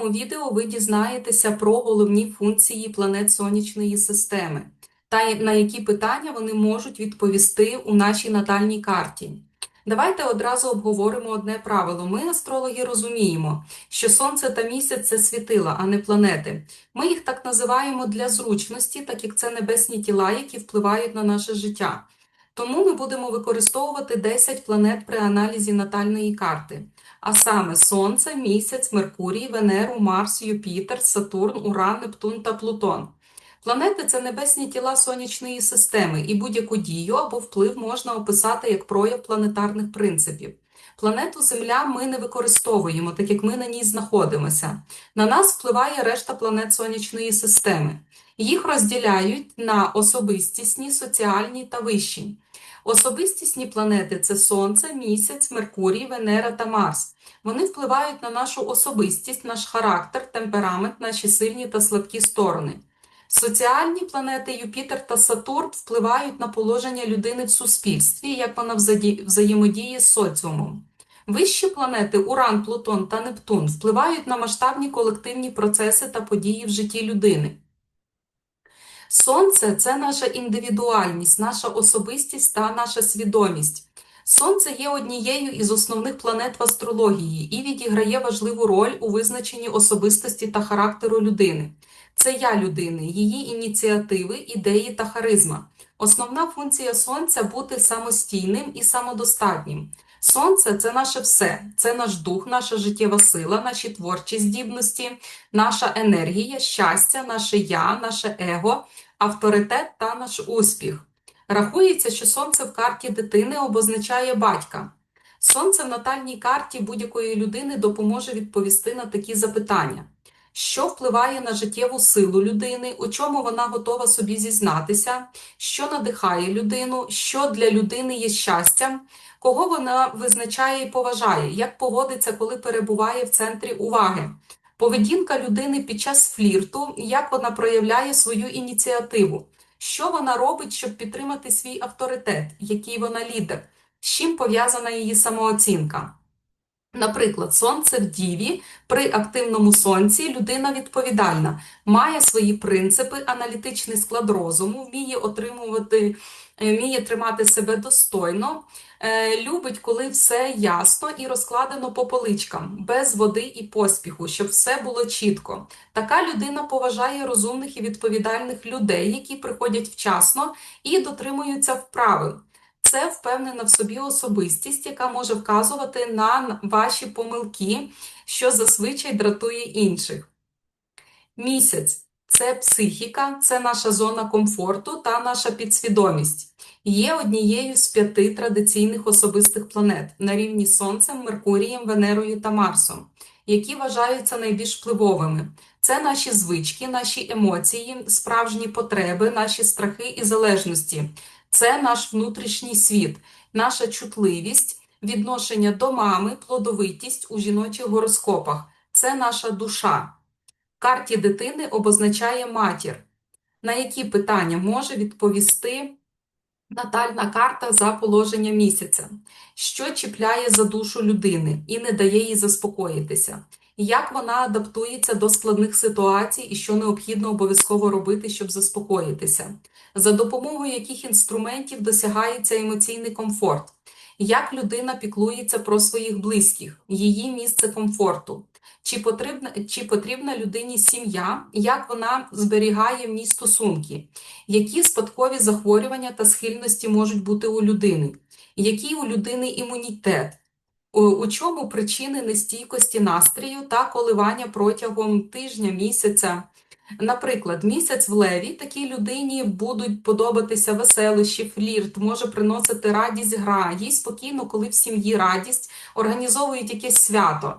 цьому відео ви дізнаєтеся про головні функції планет Сонячної системи та на які питання вони можуть відповісти у нашій натальній карті. Давайте одразу обговоримо одне правило. Ми, астрологи, розуміємо, що Сонце та місяць це світила, а не планети. Ми їх так називаємо для зручності, так як це небесні тіла, які впливають на наше життя. Тому ми будемо використовувати 10 планет при аналізі натальної карти, а саме Сонце, Місяць, Меркурій, Венеру, Марс, Юпітер, Сатурн, Уран, Нептун та Плутон. Планети це небесні тіла сонячної системи, і будь-яку дію або вплив можна описати як прояв планетарних принципів. Планету Земля ми не використовуємо, так як ми на ній знаходимося. На нас впливає решта планет сонячної системи. Їх розділяють на особистісні, соціальні та вищі. Особистісні планети це Сонце, Місяць, Меркурій, Венера та Марс. Вони впливають на нашу особистість, наш характер, темперамент, наші сильні та слабкі сторони. Соціальні планети Юпітер та Сатурн впливають на положення людини в суспільстві, як вона взаємодіє з соціумом. Вищі планети Уран, Плутон та Нептун впливають на масштабні колективні процеси та події в житті людини. Сонце це наша індивідуальність, наша особистість та наша свідомість. Сонце є однією із основних планет в астрології і відіграє важливу роль у визначенні особистості та характеру людини. Це я людини, її ініціативи, ідеї та харизма. Основна функція сонця бути самостійним і самодостатнім. Сонце це наше все, це наш дух, наша життєва сила, наші творчі здібності, наша енергія, щастя, наше я, наше его, авторитет та наш успіх. Рахується, що сонце в карті дитини обозначає батька. Сонце в натальній карті будь-якої людини допоможе відповісти на такі запитання. Що впливає на життєву силу людини, у чому вона готова собі зізнатися, що надихає людину, що для людини є щастям, кого вона визначає і поважає, як поводиться, коли перебуває в центрі уваги, поведінка людини під час флірту, як вона проявляє свою ініціативу, що вона робить, щоб підтримати свій авторитет, який вона лідер, з чим пов'язана її самооцінка. Наприклад, сонце в Діві при активному сонці людина відповідальна, має свої принципи, аналітичний склад розуму, вміє отримувати, е, вміє тримати себе достойно, е, любить, коли все ясно і розкладено по поличкам, без води і поспіху, щоб все було чітко. Така людина поважає розумних і відповідальних людей, які приходять вчасно і дотримуються вправи. Це впевнена в собі особистість, яка може вказувати на ваші помилки, що зазвичай дратує інших. Місяць це психіка, це наша зона комфорту та наша підсвідомість. Є однією з п'яти традиційних особистих планет на рівні Сонцем, Меркурієм, Венерою та Марсом, які вважаються найбільш впливовими. Це наші звички, наші емоції, справжні потреби, наші страхи і залежності. Це наш внутрішній світ, наша чутливість, відношення до мами, плодовитість у жіночих гороскопах. Це наша душа. В карті дитини обозначає матір. На які питання може відповісти натальна карта за положення місяця? Що чіпляє за душу людини і не дає їй заспокоїтися? Як вона адаптується до складних ситуацій і що необхідно обов'язково робити, щоб заспокоїтися? За допомогою яких інструментів досягається емоційний комфорт? Як людина піклується про своїх близьких, її місце комфорту? Чи потрібна, чи потрібна людині сім'я? Як вона зберігає в ній стосунки? Які спадкові захворювання та схильності можуть бути у людини? Який у людини імунітет? У чому причини нестійкості настрою та коливання протягом тижня, місяця? Наприклад, місяць в леві такій людині будуть подобатися веселощі, флірт, може приносити радість гра, їй спокійно, коли в сім'ї радість, організовують якесь свято.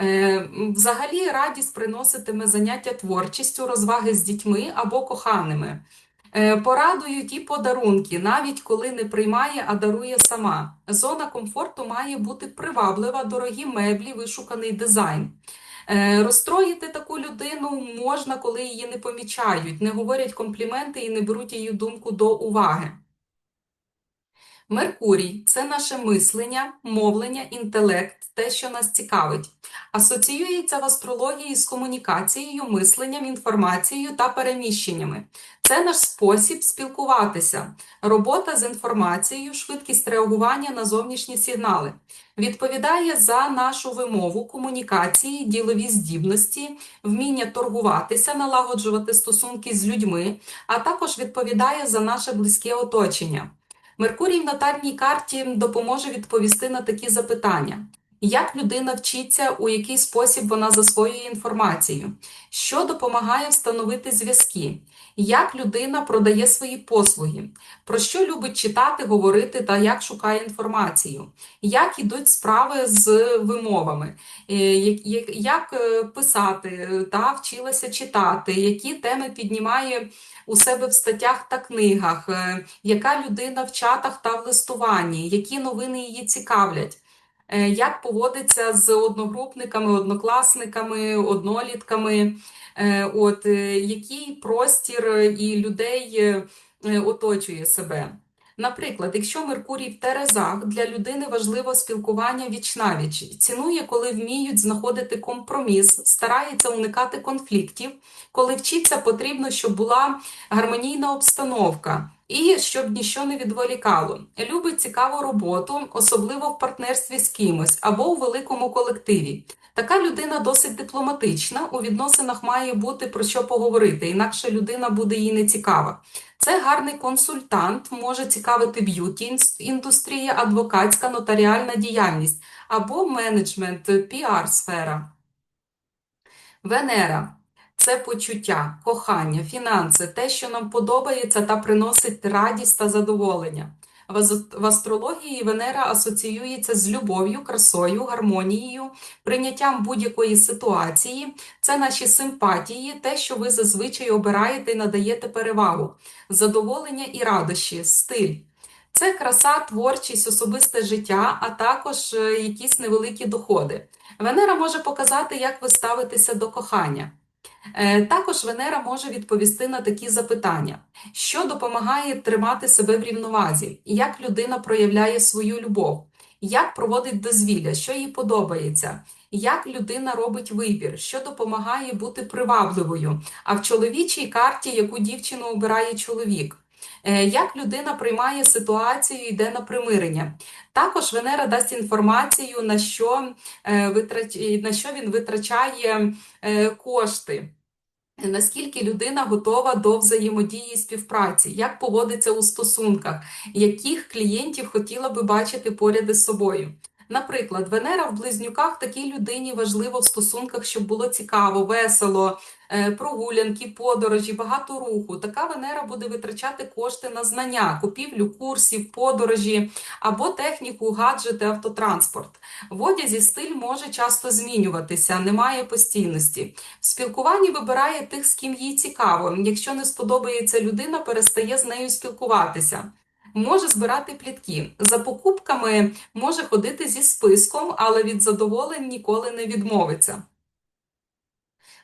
Е, Взагалі радість приноситиме заняття творчістю, розваги з дітьми або коханими. Е, Порадують і подарунки, навіть коли не приймає, а дарує сама. Зона комфорту має бути приваблива, дорогі меблі, вишуканий дизайн. Е, Розстроїти таку людину можна, коли її не помічають, не говорять компліменти і не беруть її думку до уваги. Меркурій це наше мислення, мовлення, інтелект, те, що нас цікавить. Асоціюється в астрології з комунікацією, мисленням, інформацією та переміщеннями. Це наш спосіб спілкуватися, робота з інформацією, швидкість реагування на зовнішні сигнали. Відповідає за нашу вимову, комунікації, ділові здібності, вміння торгуватися, налагоджувати стосунки з людьми, а також відповідає за наше близьке оточення. Меркурій в натальній карті допоможе відповісти на такі запитання. Як людина вчиться, у який спосіб вона засвоює інформацію, що допомагає встановити зв'язки, як людина продає свої послуги, про що любить читати, говорити та як шукає інформацію, як ідуть справи з вимовами, е, як, е, писати е, та вчилася читати, які теми піднімає у себе в статтях та книгах, яка людина в чатах та в листуванні, які новини її цікавлять. Як поводиться з одногрупниками, однокласниками, однолітками, от який простір і людей оточує себе. Наприклад, якщо Меркурій в Терезах, для людини важливо спілкування віч-навіч, цінує, коли вміють знаходити компроміс, старається уникати конфліктів, коли вчиться, потрібно, щоб була гармонійна обстановка і щоб ніщо не відволікало. Любить цікаву роботу, особливо в партнерстві з кимось або у великому колективі. Така людина досить дипломатична, у відносинах має бути про що поговорити, інакше людина буде їй не цікава. Це гарний консультант, може цікавити б'юті індустрія, адвокатська нотаріальна діяльність або менеджмент, піар-сфера. Венера це почуття, кохання, фінанси, те, що нам подобається та приносить радість та задоволення. В астрології Венера асоціюється з любов'ю, красою, гармонією, прийняттям будь-якої ситуації. Це наші симпатії, те, що ви зазвичай обираєте і надаєте перевагу, задоволення і радощі, стиль. Це краса, творчість, особисте життя, а також е, якісь невеликі доходи. Венера може показати, як ви ставитеся до кохання. Е, також Венера може відповісти на такі запитання, що допомагає тримати себе в рівновазі, як людина проявляє свою любов, як проводить дозвілля, що їй подобається, як людина робить вибір, що допомагає бути привабливою, а в чоловічій карті яку дівчину обирає чоловік. Е, як людина приймає ситуацію і йде на примирення. Також Венера дасть інформацію, на що е, на що він витрачає кошти. Наскільки людина готова до взаємодії і співпраці, як поводиться у стосунках, яких клієнтів хотіла би бачити поряд із собою? Наприклад, Венера в близнюках такій людині важливо в стосунках, щоб було цікаво, весело, е, прогулянки, подорожі, багато руху. Така Венера буде витрачати кошти на знання, купівлю курсів, подорожі або техніку, гаджети, автотранспорт. В одязі стиль може часто змінюватися, немає постійності. В спілкуванні вибирає тих, з ким їй цікаво. Якщо не сподобається людина, перестає з нею спілкуватися може збирати плітки. За покупками може ходити зі списком, але від задоволень ніколи не відмовиться.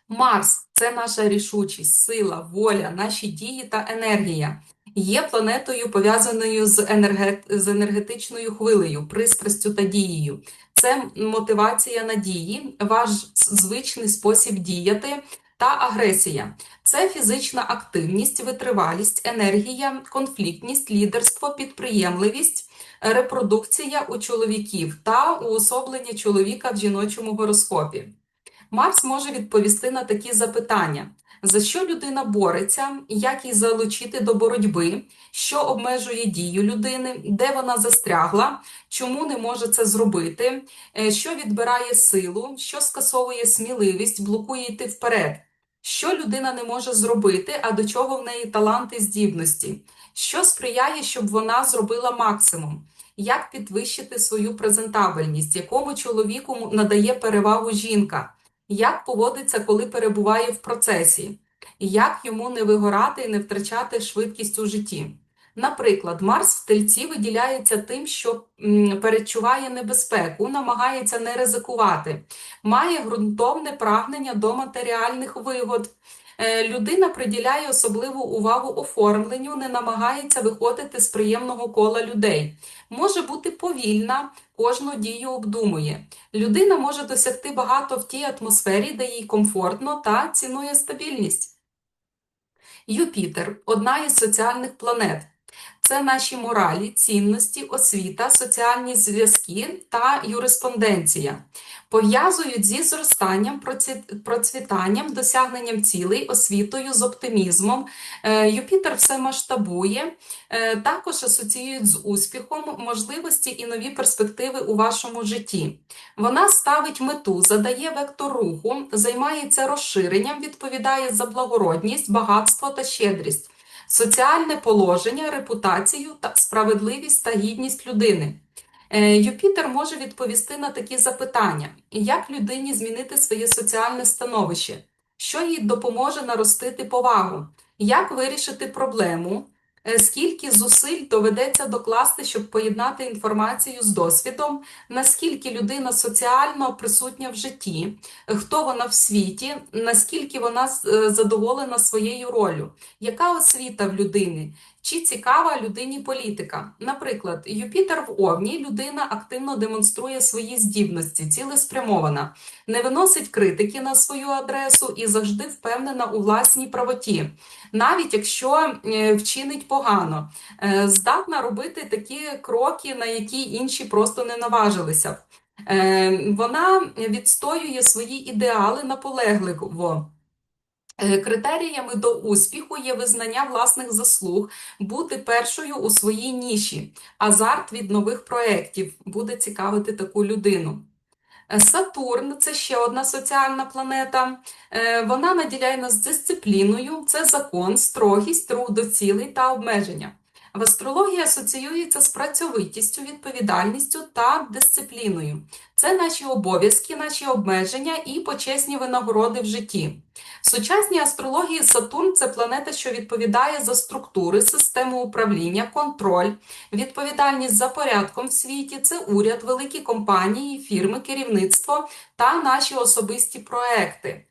Марс це наша рішучість, сила, воля, наші дії та енергія. Є планетою пов'язаною з, енергет... з енергетичною хвилею, пристрастю та дією. Це мотивація надії, ваш звичний спосіб діяти, та агресія це фізична активність, витривалість, енергія, конфліктність, лідерство, підприємливість, репродукція у чоловіків та уособлення чоловіка в жіночому гороскопі. Марс може відповісти на такі запитання: за що людина бореться, як її залучити до боротьби, що обмежує дію людини, де вона застрягла, чому не може це зробити, е, що відбирає силу, що скасовує сміливість, блокує йти вперед. Що людина не може зробити, а до чого в неї таланти здібності? Що сприяє, щоб вона зробила максимум? Як підвищити свою презентабельність, якому чоловіку надає перевагу жінка? Як поводиться, коли перебуває в процесі? Як йому не вигорати і не втрачати швидкість у житті? Наприклад, Марс в тельці виділяється тим, що перечуває небезпеку, намагається не ризикувати, має ґрунтовне прагнення до матеріальних вигод, Е, людина приділяє особливу увагу оформленню, не намагається виходити з приємного кола людей. Може бути повільна, кожну дію обдумує. Людина може досягти багато в тій атмосфері, де їй комфортно та цінує стабільність. Юпітер одна із соціальних планет. Це наші моралі, цінності, освіта, соціальні зв'язки та юриспонденція. Пов'язують зі зростанням, процвітанням, досягненням цілей, освітою, з оптимізмом. Е, Юпітер все масштабує, е, також асоціюють з успіхом, можливості і нові перспективи у вашому житті. Вона ставить мету, задає вектор руху, займається розширенням, відповідає за благородність, багатство та щедрість соціальне положення, репутацію та справедливість та гідність людини. Е, Юпітер може відповісти на такі запитання: як людині змінити своє соціальне становище, що їй допоможе наростити повагу, як вирішити проблему, скільки зусиль доведеться докласти, щоб поєднати інформацію з досвідом, наскільки людина соціально присутня в житті, хто вона в світі, наскільки вона е, задоволена своєю ролью, яка освіта в людини, чи цікава людині політика? Наприклад, Юпітер в Овні людина активно демонструє свої здібності, цілеспрямована, не виносить критики на свою адресу і завжди впевнена у власній правоті, навіть якщо е, вчинить погано, е, здатна робити такі кроки, на які інші просто не наважилися. Е, вона відстоює свої ідеали наполегливо. Е, критеріями до успіху є визнання власних заслуг, бути першою у своїй ніші, азарт від нових проєктів буде цікавити таку людину. Е, Сатурн це ще одна соціальна планета. Е, вона наділяє нас дисципліною, це закон, строгість, рух до цілей та обмеження. В астрології асоціюється з працьовитістю, відповідальністю та дисципліною. Це наші обов'язки, наші обмеження і почесні винагороди в житті. В сучасній астрології Сатурн це планета, що відповідає за структури, систему управління, контроль, відповідальність за порядком в світі, це уряд, великі компанії, фірми, керівництво та наші особисті проекти.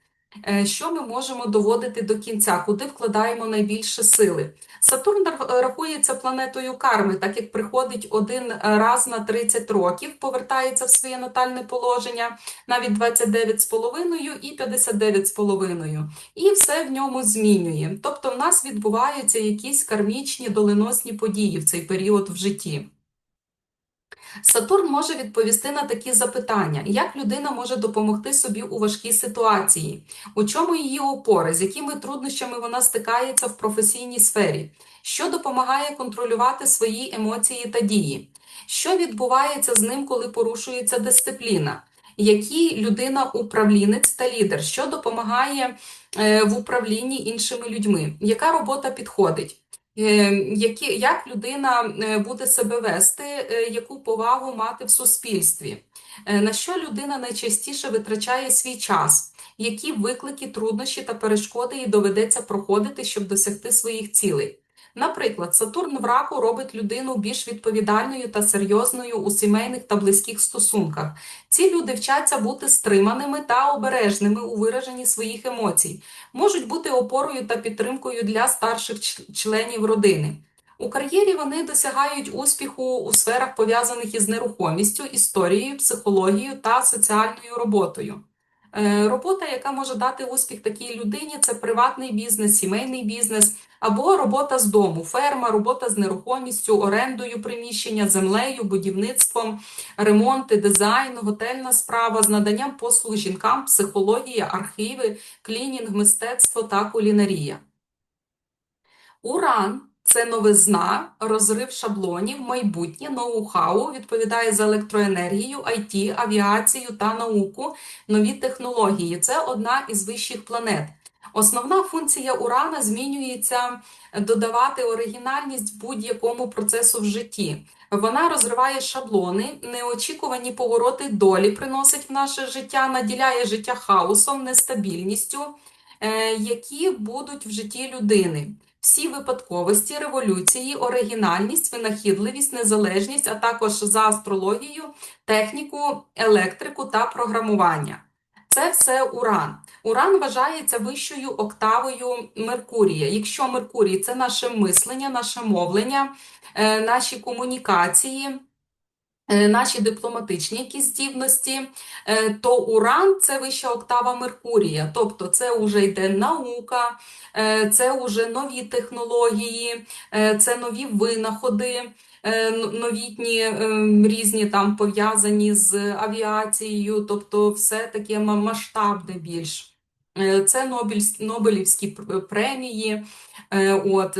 Е, що ми можемо доводити до кінця, куди вкладаємо найбільше сили? Сатурн рахується планетою карми, так як приходить один раз на 30 років, повертається в своє натальне положення, навіть 29,5 і 59,5. І все в ньому змінює. Тобто в нас відбуваються якісь кармічні доленосні події в цей період в житті. Сатурн може відповісти на такі запитання, як людина може допомогти собі у важкій ситуації, у чому її опори, з якими труднощами вона стикається в професійній сфері, що допомагає контролювати свої емоції та дії, що відбувається з ним, коли порушується дисципліна, який людина управлінець та лідер, що допомагає е, в управлінні іншими людьми, яка робота підходить. Е, які, як людина е, буде себе вести, е, яку повагу мати в суспільстві, на що людина найчастіше витрачає свій час, які виклики, труднощі та перешкоди їй доведеться проходити, щоб досягти своїх цілей. Наприклад, Сатурн в раку робить людину більш відповідальною та серйозною у сімейних та близьких стосунках. Ці люди вчаться бути стриманими та обережними у вираженні своїх емоцій, можуть бути опорою та підтримкою для старших членів родини. У кар'єрі вони досягають успіху у сферах, пов'язаних із нерухомістю, історією, психологією та соціальною роботою. Е, робота, яка може дати успіх такій людині, це приватний бізнес, сімейний бізнес або робота з дому, ферма, робота з нерухомістю, орендою приміщення, землею, будівництвом, ремонти, дизайн, готельна справа з наданням послуг жінкам, психологія, архіви, клінінг, мистецтво та кулінарія. Уран це новизна, розрив шаблонів, майбутнє, ноу-хау, відповідає за електроенергію, IT, авіацію та науку, нові технології. Це одна із вищих планет. Основна функція урана змінюється додавати оригінальність будь-якому процесу в житті. Вона розриває шаблони, неочікувані повороти долі приносить в наше життя, наділяє життя хаосом, нестабільністю, е, які будуть в житті людини всі випадковості, революції, оригінальність, винахідливість, незалежність, а також за астрологію, техніку, електрику та програмування. Це все Уран. Уран вважається вищою октавою Меркурія. Якщо Меркурій це наше мислення, наше мовлення, е, наші комунікації. Е, наші дипломатичні якісь здібності, е, то Уран це вища октава Меркурія, тобто це вже йде наука, е, це вже нові технології, це нові винаходи, новітні різні там пов'язані з авіацією, тобто все таке масштабне більш. Це Нобелівські премії. От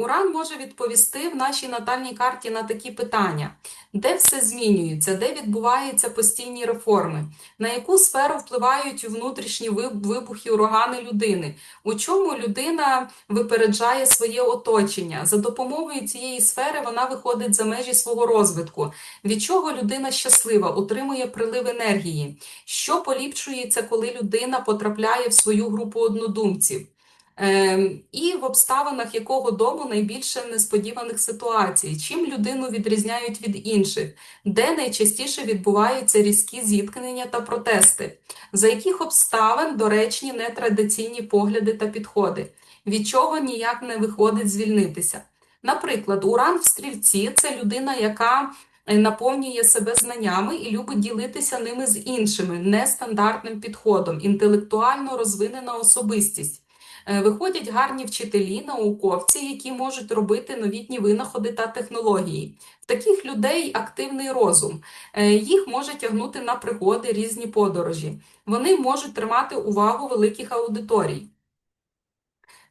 Уран може відповісти в нашій натальній карті на такі питання де все змінюється, де відбуваються постійні реформи, на яку сферу впливають внутрішні вибухи, урагани людини, у чому людина випереджає своє оточення. За допомогою цієї сфери вона виходить за межі свого розвитку, від чого людина щаслива, утримує прилив енергії, що поліпшується, коли людина потрапляє в свою групу однодумців. Ем, і в обставинах якого дому найбільше несподіваних ситуацій, чим людину відрізняють від інших, де найчастіше відбуваються різкі зіткнення та протести, за яких обставин доречні нетрадиційні погляди та підходи, від чого ніяк не виходить звільнитися. Наприклад, уран в стрільці це людина, яка е, наповнює себе знаннями і любить ділитися ними з іншими, нестандартним підходом, інтелектуально розвинена особистість. Е, виходять гарні вчителі, науковці, які можуть робити новітні винаходи та технології. В таких людей активний розум, е, їх може тягнути на пригоди різні подорожі. Вони можуть тримати увагу великих аудиторій.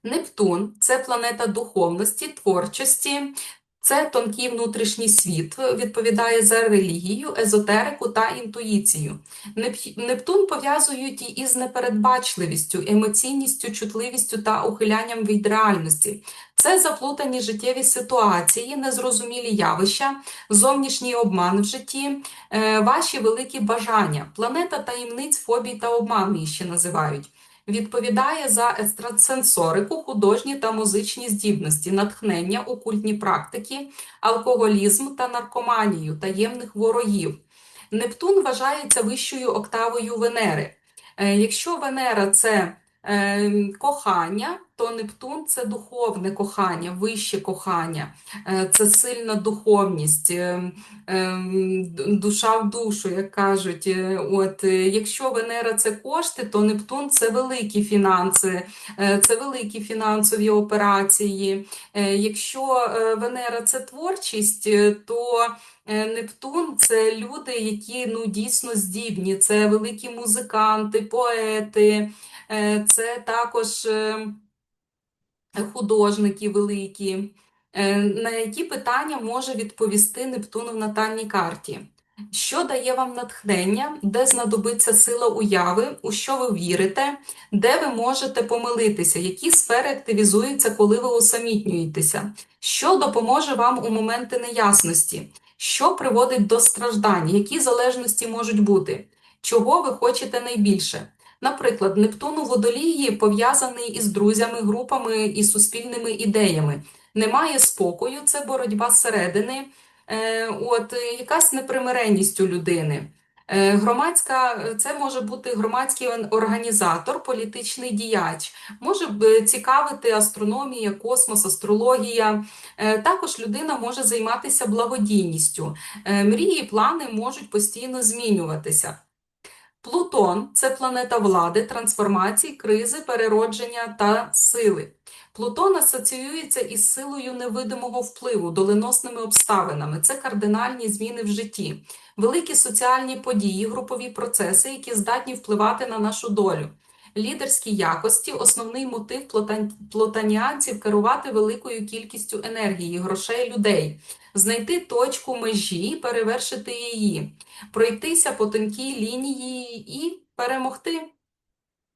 Нептун це планета духовності, творчості, це тонкий внутрішній світ, відповідає за релігію, езотерику та інтуїцію. Нептун пов'язують із непередбачливістю, емоційністю, чутливістю та ухилянням від реальності. Це заплутані життєві ситуації, незрозумілі явища, зовнішній обман в житті, е, ваші великі бажання, планета таємниць, фобій та обман її ще називають. Відповідає за естрасенсорику, художні та музичні здібності, натхнення, окультні практики, алкоголізм та наркоманію, таємних ворогів. Нептун вважається вищою октавою Венери. Е, якщо Венера це кохання, то Нептун це духовне кохання, вище кохання, е, це сильна духовність, ем, ем, душа в душу, як кажуть. Е, от, е, Якщо Венера це кошти, то Нептун це великі фінанси, це великі фінансові операції. Якщо Венера це творчість, то Нептун це люди, які ну, дійсно здібні, це великі музиканти, поети. Е, це також е, художники великі. Е, на які питання може відповісти Нептун в натальній карті? Що дає вам натхнення, де знадобиться сила уяви, у що ви вірите, де ви можете помилитися, які сфери активізуються, коли ви усамітнюєтеся, що допоможе вам у моменти неясності, що приводить до страждань, які залежності можуть бути, чого ви хочете найбільше? Наприклад, Нептун у водолії пов'язаний із друзями, групами і суспільними ідеями. Немає спокою, це боротьба зсередини, е, от якась непримиренність у людини. Е, громадська це може бути громадський організатор, політичний діяч, може цікавити астрономія, космос, астрологія. Е, також людина може займатися благодійністю. Мрії, плани можуть постійно змінюватися. Плутон це планета влади, трансформації, кризи, переродження та сили. Плутон асоціюється із силою невидимого впливу, доленосними обставинами. Це кардинальні зміни в житті, великі соціальні події, групові процеси, які здатні впливати на нашу долю. Лідерські якості, основний мотив плотаніанців керувати великою кількістю енергії, грошей людей знайти точку межі, перевершити її, пройтися по тонкій лінії і перемогти.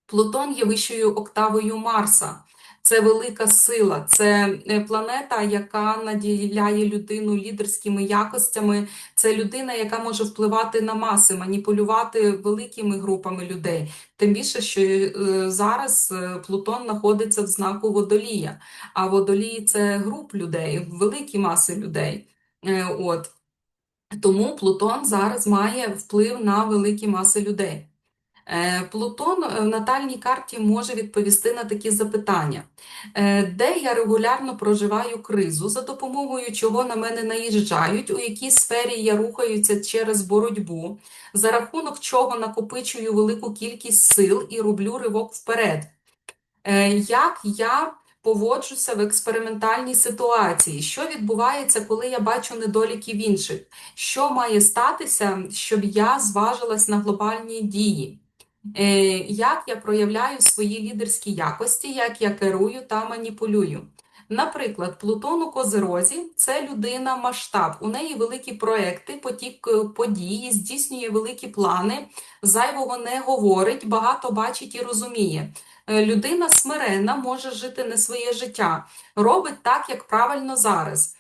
Плутон є вищою октавою Марса. Це велика сила, це е, планета, яка наділяє людину лідерськими якостями. Це людина, яка може впливати на маси, маніпулювати великими групами людей. Тим більше, що е, зараз е, Плутон знаходиться в знаку водолія, а водолій це груп людей, великі маси людей. От. Тому Плутон зараз має вплив на великі маси людей. Е, Плутон е, в натальній карті може відповісти на такі запитання. Е, Де я регулярно проживаю кризу, за допомогою чого на мене наїжджають, у якій сфері я рухаюся через боротьбу, за рахунок чого накопичую велику кількість сил і роблю ривок вперед. Як я поводжуся в експериментальній ситуації? Що відбувається, коли я бачу недоліки в інших? Що має статися, щоб я зважилась на глобальні дії? Е, Як я проявляю свої лідерські якості, як я керую та маніпулюю? Наприклад, Плутон у Козерозі це людина масштаб. У неї великі проекти, потік е, подій, здійснює великі плани, зайвого не говорить, багато бачить і розуміє. Е, Людина смирена, може жити не своє життя, робить так, як правильно зараз.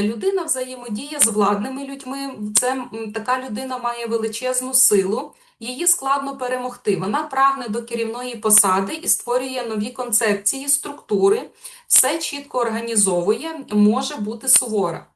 Людина взаємодіє з владними людьми. Це така людина має величезну силу. Її складно перемогти. Вона прагне до керівної посади і створює нові концепції, структури, все чітко організовує, може бути сувора.